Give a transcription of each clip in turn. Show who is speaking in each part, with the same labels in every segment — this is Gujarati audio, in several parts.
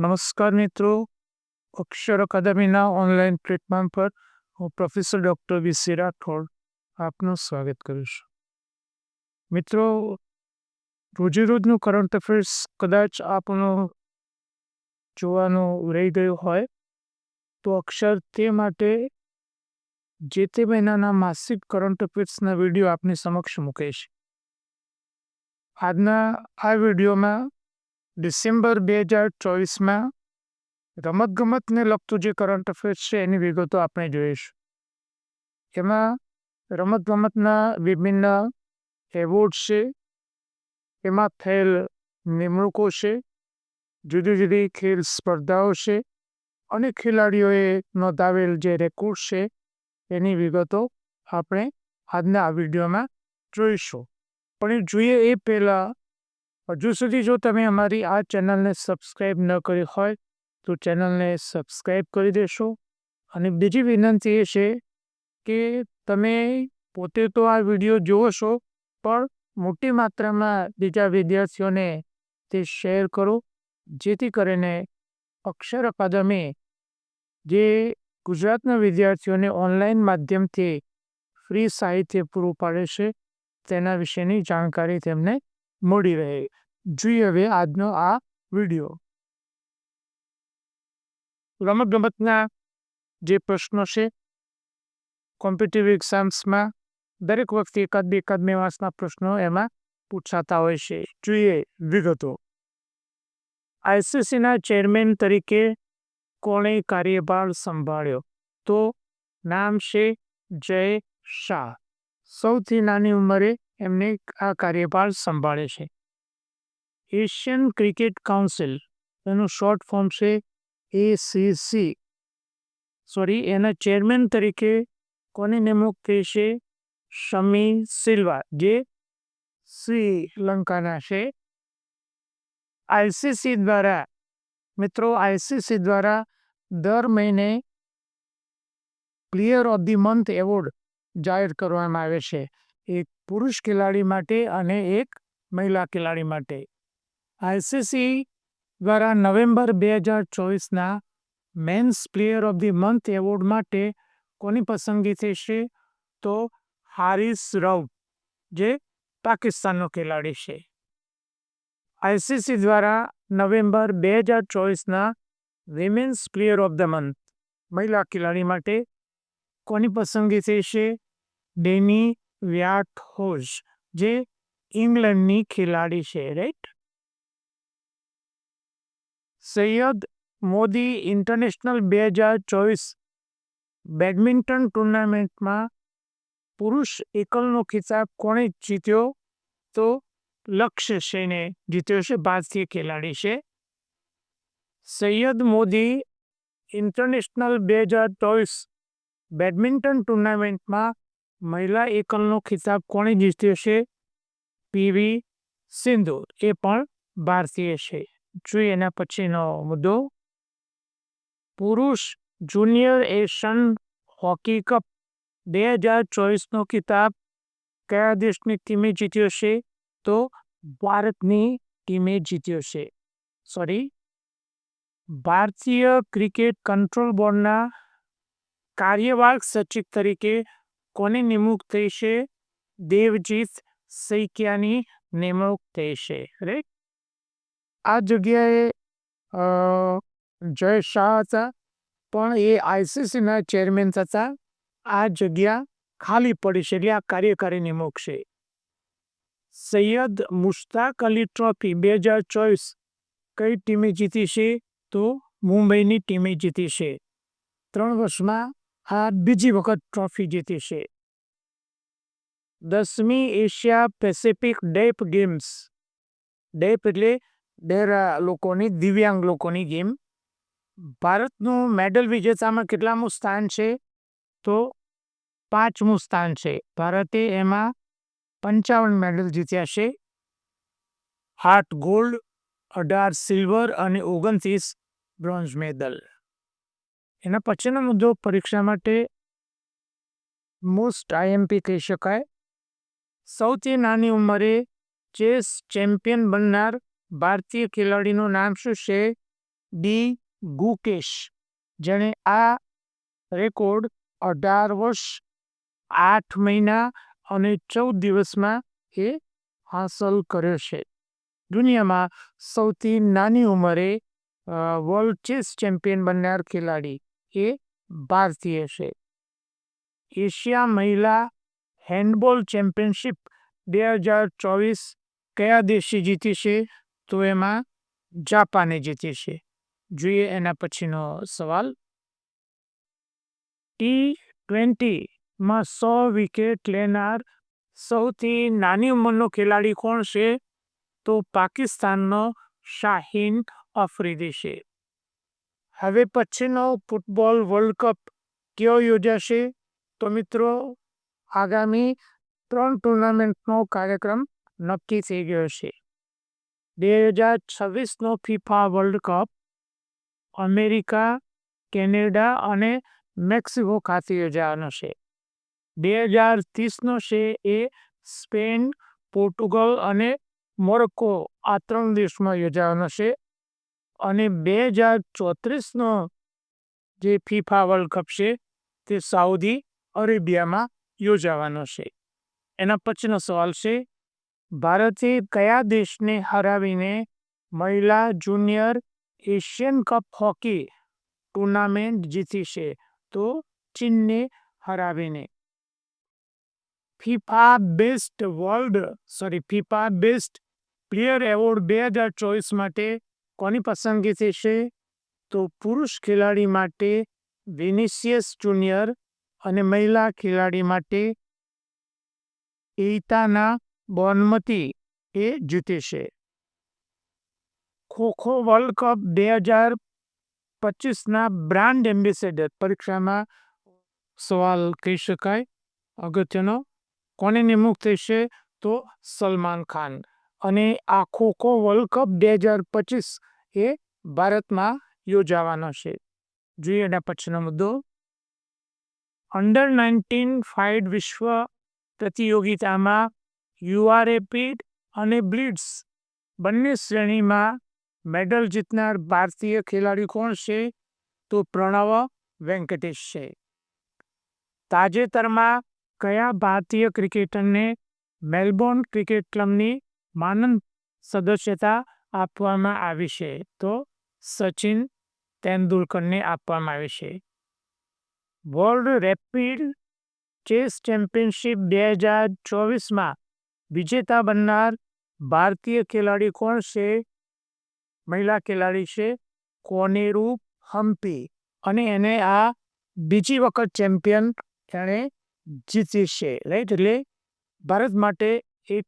Speaker 1: નમસ્કાર મિત્રો. અક્ષર અકાદમીના ઓનલાઈન પ્લેટફોર્મ પર હું પ્રોફેસર ડૉક્ટર વીસી રાઠોડ આપનું સ્વાગત કરું છું. મિત્રો, રોજેરોજનું કરંટ અફેર્સ કદાચ આપનો જોવાનું રહી ગયું હોય, તો અક્ષર તે માટે જે તે મહિનાના માસિક કરંટ અફેર્સના વીડિયો આપની સમક્ષ મૂકે છે આજના આ વિડીયોમાં ડિસેમ્બર બે હજાર ચોવીસમાં રમતગમતને લગતું જે કરંટ અફેર્સ છે એની વિગતો આપણે જોઈશું. એમાં રમતગમતના વિભિન્ન એવોર્ડ છે, એમાં થયેલ નિમણૂકો છે, જુદી જુદી ખેલ સ્પર્ધાઓ છે અને ખેલાડીઓએ નોંધાવેલ જે રેકોર્ડ છે એની વિગતો આપણે આજના આ વિડીયોમાં જોઈશું. પણ એ જોઈએ એ પહેલાં હજુ સુધી જો તમે અમારી આ ચેનલને સબસ્ક્રાઈબ ન કરી હોય, તો ચેનલને સબસ્ક્રાઈબ કરી દેશો. અને બીજી વિનંતી એ છે કે તમે પોતે તો આ વીડિયો જુઓ છો, પણ મોટી માત્રામાં બીજા વિદ્યાર્થીઓને તે શેર કરો, જેથી કરીને અક્ષર અકાદમી જે ગુજરાતના વિદ્યાર્થીઓને ઓનલાઈન માધ્યમથી ફ્રી સાહિત્ય પૂરું પાડે છે, તેના વિશેની જાણકારી તેમને મળી રહે. જોઈએ હવે આજનો આ વીડિયો. રમતગમતના જે પ્રશ્નો છે કોમ્પિટિવ એક્ઝામ્સમાં દરેક વખતે એકાદ બે એકાદ બે માસના પ્રશ્નો એમાં પૂછાતા હોય છે. જોઈએ વિગતો. આઈસીસીના ચેરમેન તરીકે કોણે કાર્યભાર સંભાળ્યો? તો નામ છે જય શાહ. સૌથી નાની ઉંમરે એમને આ કાર્યભાર સંભાળે છે. એશિયન ક્રિકેટ કાઉન્સિલ, એનું શોર્ટ ફોર્મ છે એસીસી સોરી, એના ચેરમેન તરીકે કોની નિમણૂક થઈ છે? શમી સિલ્વા, જે શ્રીલંકાના છે. આઈસીસી દ્વારા, મિત્રો આઈસીસી દ્વારા દર મહિને player of the month award જાહેર કરવામાં આવે છે. એક પુરુષ ખેલાડી માટે અને એક મહિલા ખેલાડી માટે. આઈસીસી દ્વારા નવેમ્બર બે હજાર ચોવીસના men's player of the month award માટે કોની પસંદગી થશે? તો હારિસ રવ જે પાકિસ્તાનનો ખેલાડી છે. આઈસીસી દ્વારા નવેમ્બર બે હજાર ચોવીસના women's player of the month, મહિલા ખેલાડી માટે કોની પસંદગી થશે? ડેની વ્યાટ હોઝ જે ઇંગ્લેન્ડની ખેલાડી છે રાઈટ સૈયદ મોદી ઇન્ટરનેશનલ બે હજાર ચોવીસ બેડમિન્ટન ટુર્નામેન્ટમાં પુરુષ એકલનો ખિતાબ કોણે જીત્યો? તો લક્ષ્ય સેને જીત્યો છે, ભારતીય ખેલાડી છે. સૈયદ મોદી ઇન્ટરનેશનલ બે હજાર ચોવીસ બેડમિન્ટન ટુર્નામેન્ટમાં મહિલા એકલનો ખિતાબ કોણે જીત્યો છે? પીવી સિંધુ. એ પણ ભારતીય છે. જોઈએ એના પછીનો મુદ્દો. પુરુષ જુનિયર એશિયન હોકી કપ બે હજાર ચોવીસનો ખિતાબ કયા દેશની ટીમે જીત્યો છે? તો ભારતની ટીમે જીત્યો છે. સોરી ભારતીય ક્રિકેટ કંટ્રોલ બોર્ડના કાર્યવાહક સચિવ તરીકે કોની નિમણૂક થઈ છે દેવજીત સૈકિયાની નિમણૂક થઈ છે રાઈટ આ જગ્યાએ જય શાહ હતા, પણ એ આઈસીસીના ચેરમેન હતા. આ જગ્યા ખાલી પડી છે એટલે આ કાર્યકારી નિમણૂક છે. સૈયદ મુશ્તાક અલી ટ્રોફી બે હજાર ચોવીસ કઈ ટીમે જીતી છે? તો મુંબઈની ટીમે જીતી છે. ત્રણ વર્ષમાં આ બીજી વખત ટ્રોફી જીતી છે. દસમી Asia Pacific deaf games. Deaf એટલે ડેરા લોકોની, દિવ્યાંગ લોકોની ગેમ. ભારતનું મેડલ વિજેતામાં કેટલામું સ્થાન છે? તો પાંચમું સ્થાન છે. ભારતે એમાં પંચાવન મેડલ જીત્યા છે. આઠ ગોલ્ડ, અઢાર સિલ્વર અને ઓગણત્રીસ બ્રોન્ઝ મેડલ. એના પછીનો મુદ્દો પરીક્ષા માટે મોસ્ટ આઈએમપી કહી શકાય. સૌથી નાની ઉંમરે ચેસ ચેમ્પિયન બનનાર ભારતીય ખેલાડીનું નામ શું છે? ડી ગુકેશ, જેણે આ રેકોર્ડ અઢાર વર્ષ, આઠ મહિના અને ચૌદ દિવસમાં એ હાંસલ કર્યો છે. દુનિયામાં સૌથી નાની ઉંમરે વર્લ્ડ ચેસ ચેમ્પિયન બનનાર ખેલાડી એ ભારતીય છે. એશિયા મહિલા હેન્ડબોલ ચેમ્પિયનશિપ બે હજાર ચોવીસ કયા દેશે જીતી છે? તો એમાં જાપાને જીતી છે. જોઈએ એના પછીનો સવાલ. ટી ટ્વેન્ટીમાં સો વિકેટ લેનાર સૌથી નાની ઉંમરનો ખેલાડી કોણ છે? તો પાકિસ્તાનનો શાહીન અફ્રીદી છે. હવે પછીનો ફૂટબોલ વર્લ્ડ કપ કયો યોજાશે? તો મિત્રો, આગામી ત્રણ ટુર્નામેન્ટનો કાર્યક્રમ નક્કી થઈ ગયો છે. બે હજાર છવ્વીસનો FIFA world cup America, Canada અને મેક્સિકો ખાતે યોજાવાનો છે. બે હજાર ત્રીસનો છે એ સ્પેન, પોર્ટુગલ અને મોરોક્કો આ ત્રણ દેશમાં યોજાવાનો છે. અને બે હજાર ચોત્રીસનો જે ફિફા વર્લ્ડ કપ છે, તે સાઉદી અરેબિયામાં યોજાવાનો છે. એના પછીનો સવાલ છે, ભારતે કયા દેશને હરાવીને મહિલા junior Asian cup hockey tournament જીતી છે? તો ચીનને હરાવીને. FIFA best world, sorry, FIFA best player award બે હજાર ચોવીસ માટે કોની પસંદગી થશે? તો પુરુષ ખેલાડી માટે વિનિસિયસ જુનિયર અને મહિલા ખેલાડી માટે એઇતાના બોનમતી એ જીતે ખોખો વર્લ્ડ કપ બે હજાર પચીસના બ્રાન્ડ એમ્બેસેડર પરીક્ષામાં સવાલ કહી શકાય. અગત્યનો, કોને નિમણૂક થશે? તો સલમાન ખાન. અને આ ખોખો વર્લ્ડ કપ બે હજાર પચીસ એ ભારતમાં યોજાવાનો છે. જોઈએ એના પછીનો મુદ્દો. અંડર નાઇન્ટીન ફાઇડ વિશ્વ પ્રતિયોગિતામાં યુઆરએપીડ અને બ્લિડ્સ બંને શ્રેણીમાં મેડલ જીતનાર ભારતીય ખેલાડી કોણ છે? તો પ્રણવ વેંકટેશ છે. તાજેતરમાં કયા ભારતીય ક્રિકેટરને મેલબોર્ન ક્રિકેટ ક્લબની માનદ સદસ્યતા આપવામાં આવી છે, તો સચિન તેંડુલકરને આપવામાં આવી છે. વર્લ્ડ રેપિડ ચેસ ચેમ્પિયનશિપ બે હજાર ચોવીસમાં વિજેતા બનનાર ભારતીય ખેલાડી કોણ છે? મહિલા ખેલાડી છે કોનેરુ હમ્પી અને એને આ બીજી વખત ચેમ્પિયન એણે જીતી છે, રાઈટ? એટલે ભારત માટે એક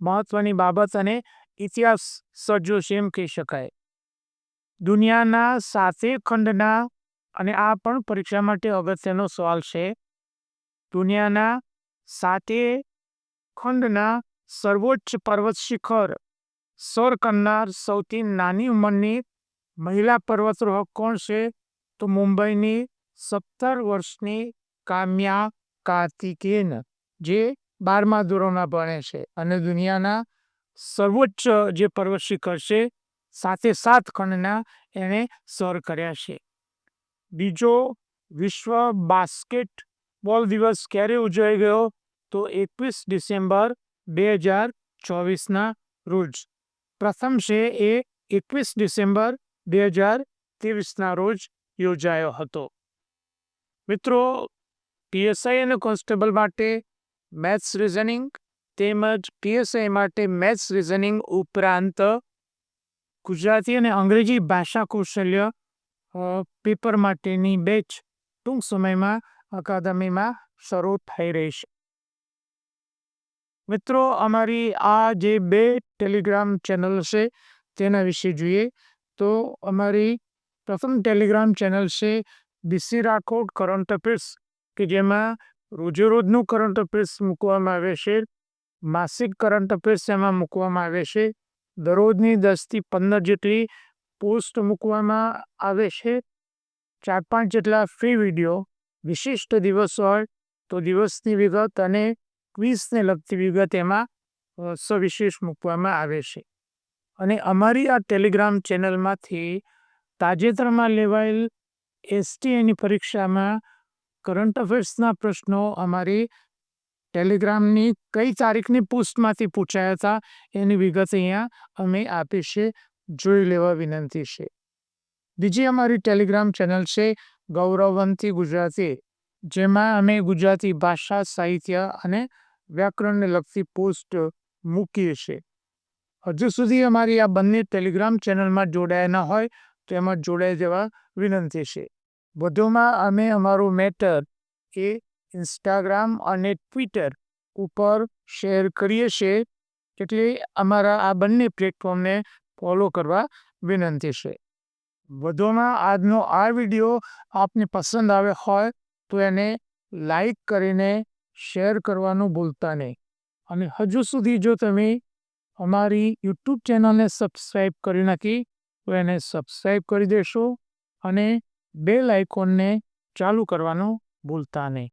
Speaker 1: મહત્ત્વની બાબત અને ઇતિહાસ સર્જ્યો છે એમ કહી શકાય. દુનિયાના સાતે ખંડના અને આ પણ પરીક્ષા માટે અગત્યનો સવાલ છે. દુનિયાના સાતે ખંડના સર્વોચ્ચ પર્વત શિખર સર કરનાર સૌથી નાની ઉંમરની મહિલા પર્વતરોહક કોણ છે? તો મુંબઈની સત્તર વર્ષની કામ્યા કાર્તિકેન જે બારમા ધોરણમાં ભણે છે અને દુનિયાના સર્વોચ્ચ જે પર્વત શિખર છે સાતે સાત ખંડના એણે સર કર્યા છે. બીજો વિશ્વ બાસ્કેટબોલ દિવસ ક્યારે ઉજવાઈ ગયો? તો એકવીસ ડિસેમ્બર બે હજાર ચોવીસના રોજ. પ્રથમ છે એ એકવીસ ડિસેમ્બર બે હજાર ત્રેવીસના રોજ યોજાયો હતો. મિત્રો પીએસઆઈ અને કોન્સ્ટેબલ માટે મેથ્સ રિઝનિંગ તેમજ પીએસઆઈ માટે મેથ્સ રિઝનિંગ ઉપરાંત ગુજરાતી અને અંગ્રેજી ભાષા કૌશલ્ય પેપર માટેની બેચ ટૂંક સમયમાં અકાદમીમાં શરૂ થઈ રહી છે. મિત્રો, અમારી આ જે બે ટેલિગ્રામ ચેનલ છે તેના વિશે જોઈએ તો અમારી પ્રથમ ટેલિગ્રામ ચેનલ છે બીસી રાખોડ કરંટ અફેર્સ, કે જેમાં રોજે રોજનું કરંટ અફેર્સ મૂકવામાં આવે છે. માસિક કરંટ અફેર્સ એમાં મૂકવામાં આવે છે. દરરોજની દસથી પંદર જેટલી પોસ્ટ મૂકવામાં આવે છે. ચાર પાંચ જેટલા ફ્રી વીડિયો, વિશિષ્ટ દિવસ હોય તો દિવસની વિગત અને ક્વિઝને લગતી વિગત એમાં સવિશેષ મૂકવામાં આવે છે. અને અમારી આ ટેલિગ્રામ ચેનલમાંથી તાજેતરમાં લેવાયેલ એસટીએની પરીક્ષામાં કરંટ અફેર્સના પ્રશ્નો અમારી ટેલિગ્રામની કઈ તારીખની પોસ્ટમાંથી પૂછાયા હતા એની વિગત અહીંયા અમે આપી છે. જોઈ લેવા વિનંતી છે. બીજી અમારી ટેલિગ્રામ ચેનલ છે ગૌરવવંતી ગુજરાતી, જેમાં અમે ગુજરાતી ભાષા, સાહિત્ય અને વ્યાકરણને લગતી પોસ્ટ મૂકીએ છીએ હજુ સુધી અમારી આ બંને ટેલિગ્રામ ચેનલમાં જોડાયા ન હોય તો એમાં જોડાઈ જવા વિનંતી છે. વધુમાં અમે અમારું મેટર એ ઇન્સ્ટાગ્રામ અને ટ્વિટર ઉપર શેર કરીએ છીએ એટલે અમારા આ બંને પ્લેટફોર્મને ફોલો કરવા વિનંતી છે. વધુમાં આજનો આ વીડિયો આપને પસંદ આવે હોય તો એને લાઈક કરીને શેર કરવાનું ભૂલતા નહીં. અને હજુ સુધી જો તમે અમારી યુટ્યુબ ચેનલને સબસ્ક્રાઈબ કરી નાખી તો એને સબસ્ક્રાઈબ કરી દેશો અને બેલ આઇકોનને ચાલુ કરવાનું ભૂલતા નહીં.